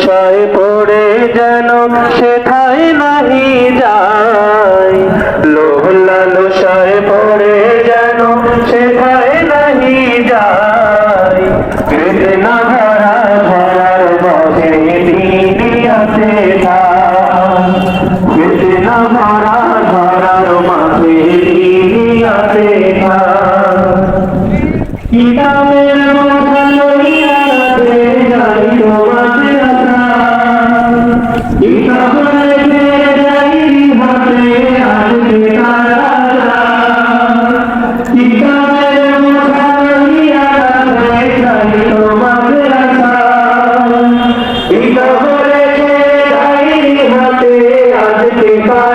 লালসায় পড়ে যেন সেথায় নাহি যায়। লোভ লালসায় পড়ে যেন সেথায় নাহি যায়। বেদনা ভরা ধরার বসে দিনিয়াতে থাক। বেদনা ভরা ধরার মাঝে দিনিয়াতে থাক। কিতাবের কথা पिता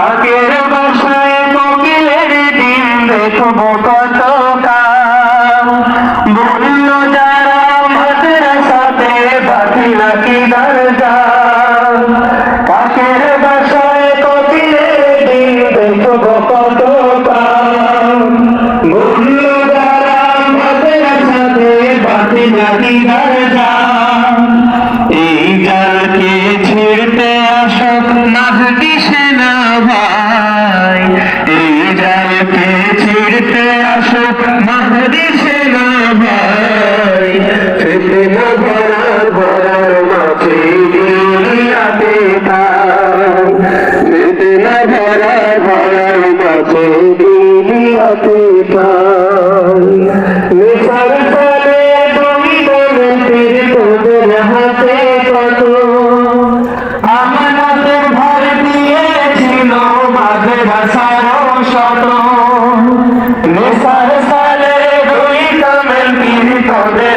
তাকের বাসায় কোকিলের দিন দেখব কত বলল, যারা মাদ্রাসাতে বাতিলা কি দরজা? কাকের বাসায় কোকিলের দিন দেখব কত বলল, যারা মাদ্রাসাতে বাতিলা কি দরজা? মাহদি সেনা ভাই। ফিতনা ভরা ভরার মাঝে দুনিয়াতে থাক ফিতনা ভরার মাঝে দুনিয়াতে নিসার ফলে তুমি বলতে তোদের হাতে কত আমানতের ভর দিয়েছিল মাদ্রাসা মিশাল সালে দুই কামেল পীর তবে